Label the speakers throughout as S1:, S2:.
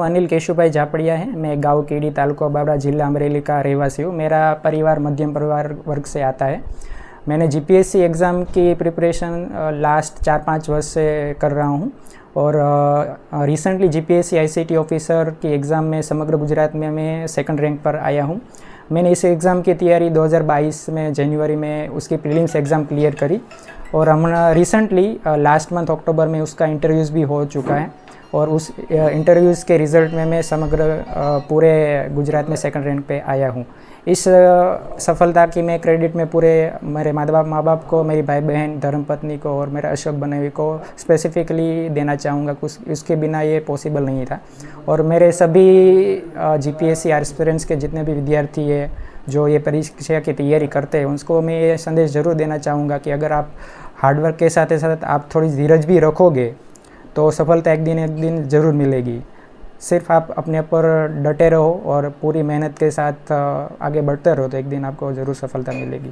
S1: अनिल केशुभाई झापड़िया है मैं गाँव कीड़ी तालुका बाबरा जिला अमरेली का रहवासी हूँ मेरा परिवार मध्यम परिवार वर्ग से आता है मैंने जीपीएससी एग्ज़ाम की प्रिपरेशन लास्ट चार पाँच वर्ष से कर रहा हूँ और रिसेंटली जीपीएससी आईसीटी ऑफिसर की एग्ज़ाम में समग्र गुजरात में मैं सेकंड रैंक पर आया हूँ मैंने इस एग्ज़ाम की तैयारी 2022 में, जनवरी में उसकी प्रीलिम्स एग्ज़ाम क्लियर करी और हम रिसेंटली लास्ट मंथ अक्टूबर में उसका इंटरव्यूज़ भी हो चुका है और उस इंटरव्यूज़ के रिज़ल्ट में मैं समग्र पूरे गुजरात में सेकंड रैंक पे आया हूँ। इस सफलता की मैं क्रेडिट में पूरे मेरे माँ बाप माँ बाप को, मेरी भाई बहन धर्मपत्नी को और मेरे अशोक बनेवी को स्पेसिफिकली देना चाहूँगा कुछ, उसके बिना ये पॉसिबल नहीं था। और मेरे सभी जी पी एस सी के जितने भी विद्यार्थी है, जो ये परीक्षा की तैयारी करते हैं, उनको मैं ये संदेश ज़रूर देना चाहूँगा कि अगर आप हार्डवर्क के साथ साथ आप थोड़ी धीरज भी रखोगे तो सफलता एक दिन एक दिन ज़रूर मिलेगी। सिर्फ आप अपने ऊपर डटे रहो और पूरी मेहनत के साथ आगे बढ़ते रहो तो एक दिन आपको ज़रूर सफलता मिलेगी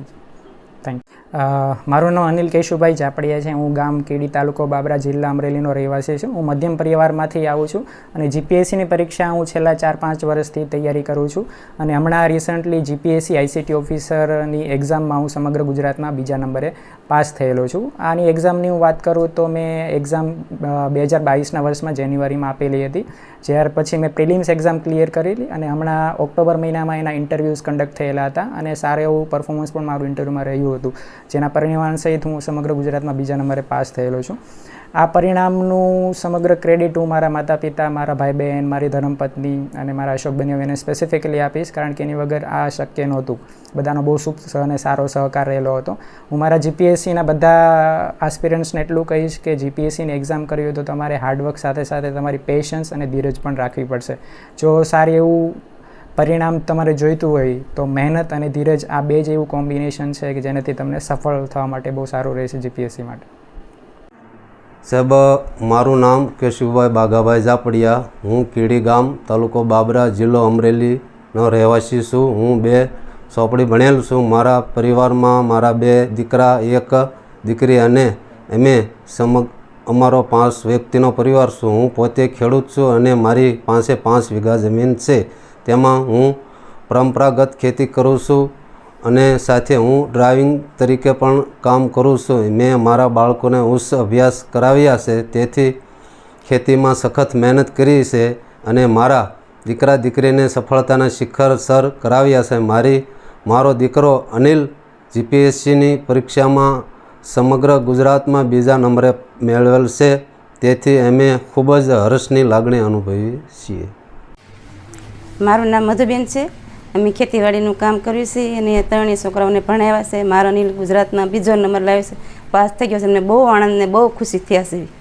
S1: મારું નામ અનિલ કેશુભાઈ ઝાપડિયા છે. હું ગામ કેડી તાલુકો બાબરા જિલ્લા અમરેલીનો રહેવાસી છું. હું મધ્યમ પરિવારમાંથી આવું છું અને જીપીએસસીની પરીક્ષા હું છેલ્લા ચાર પાંચ વર્ષથી તૈયારી કરું છું અને હમણાં રિસન્ટલી જીપીએસસી આઈસીટી ઓફિસરની એક્ઝામમાં હું સમગ્ર ગુજરાતમાં બીજા નંબરે પાસ થયેલો છું. આની એક્ઝામની હું વાત કરું તો મેં એક્ઝામ બે હજાર બાવીસના વર્ષમાં જાન્યુઆરીમાં આપેલી હતી. ત્યાર પછી મેં પ્રિલિમ્સ એક્ઝામ ક્લિયર કરેલી અને હમણાં ઓક્ટોબર મહિનામાં એના ઇન્ટરવ્યૂઝ કન્ડક્ટ થયેલા હતા અને સારું એવું પરફોર્મન્સ પણ મારું ઇન્ટરવ્યૂમાં રહ્યું હતું. જેના પરિણામ સહિત હું સમગ્ર ગુજરાતમાં બીજા નંબરે પાસ થયેલો છું. આ પરિણામનું સમગ્ર ક્રેડિટ હું મારા માતા પિતા મારા ભાઈ બહેન મારી ધર્મપત્ની અને મારા અશોક બન્યોને સ્પેસિફિકલી આપીશ કારણ કે એની વગર આ શક્ય નહોતું. બધાનો બહુ શુભ અને સારો સહકાર રહેલો હતો. હું મારા જીપીએસસીના બધા આસ્પિરન્ટ્સને એટલું કહીશ કે જીપીએસસીની એક્ઝામ કરવી હોય તો તમારે હાર્ડવર્ક સાથે સાથે તમારી પેશન્સ અને ધીરજ પણ રાખવી પડશે. જો સારી એવું પરિણામ તમારે જોઈતું હોય તો મહેનત અને ધીરજ આ બે જ એવું કોમ્બિનેશન છે કે જેનાથી તમને સફળ થવા માટે બહુ સારું રહેશે જીપીએસસી માટે.
S2: સાહેબ, મારું નામ કેશુભાઈ બાઘાભાઈ ઝાપડિયા. હું કીડી ગામ, તાલુકો બાબરા જિલ્લો અમરેલીનો રહેવાસી છું. હું બે ચોપડી ભણેલ છું. મારા પરિવારમાં મારા બે દીકરા, એક દીકરી અને અમે સમગ અમારો પાંચ વ્યક્તિનો પરિવાર છું. હું પોતે ખેડૂત છું અને મારી પાસે પાંચ વીઘા જમીન છે. તેમાં હું પરંપરાગત ખેતી કરું છું અને સાથે હું ડ્રાઇવિંગ તરીકે પણ કામ કરું છું. મેં મારા બાળકોને ઉચ્ચ અભ્યાસ કરાવ્યા છે, તેથી ખેતીમાં સખત મહેનત કરી છે અને મારા દીકરા દીકરીને સફળતાના શિખર સર કરાવ્યા છે. મારી, મારો દીકરો અનિલ જીપીએસસીની પરીક્ષામાં સમગ્ર ગુજરાતમાં બીજા નંબરે મેળવેલ છે, તેથી અમે ખૂબ જ હર્ષની લાગણી અનુભવીએ છીએ.
S3: મારું નામ મધુબેન છે. અમે ખેતીવાડીનું કામ કર્યું છે અને ત્રણેય છોકરાઓને ભણાવ્યા છે. મારો નીલ ગુજરાતમાં બીજો નંબર લાવ્યો છે. પાસ થઈ ગયો છે. અમને બહુ આનંદ ને બહુ ખુશી થયા છે.